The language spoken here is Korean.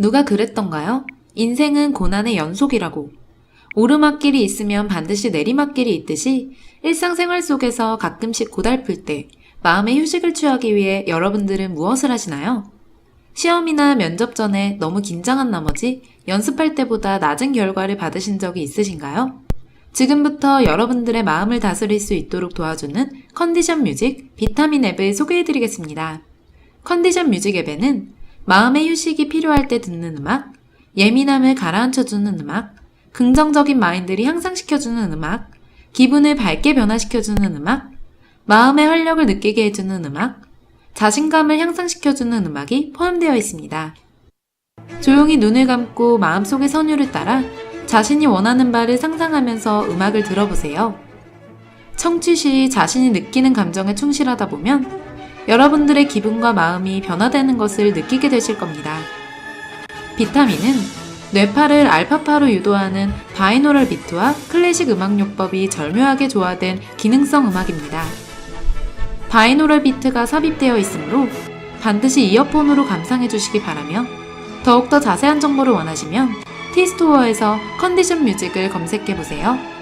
누가 그랬던가요? 인생은 고난의 연속이라고. 오르막길이 있으면 반드시 내리막길이 있듯이 일상생활 속에서 가끔씩 고달플 때 마음의 휴식을 취하기 위해 여러분들은 무엇을 하시나요? 시험이나 면접 전에 너무 긴장한 나머지 연습할 때보다 낮은 결과를 받으신 적이 있으신가요? 지금부터 여러분들의 마음을 다스릴 수 있도록 도와주는 컨디션 뮤직 비타민 앱을 소개해드리겠습니다. 컨디션 뮤직 앱에는 마음의 휴식이 필요할 때 듣는 음악, 예민함을 가라앉혀주는 음악, 긍정적인 마인드를 향상시켜주는 음악, 기분을 밝게 변화시켜주는 음악, 마음의 활력을 느끼게 해주는 음악, 자신감을 향상시켜주는 음악이 포함되어 있습니다. 조용히 눈을 감고 마음속의 선율을 따라 자신이 원하는 바를 상상하면서 음악을 들어보세요. 청취 시 자신이 느끼는 감정에 충실하다 보면 여러분들의 기분과 마음이 변화되는 것을 느끼게 되실 겁니다. 비타민은 뇌파를 알파파로 유도하는 바이노럴 비트와 클래식 음악요법이 절묘하게 조화된 기능성 음악입니다. 바이노럴 비트가 삽입되어 있으므로 반드시 이어폰으로 감상해 주시기 바라며 더욱더 자세한 정보를 원하시면 티스토어에서 컨디션 뮤직을 검색해 보세요.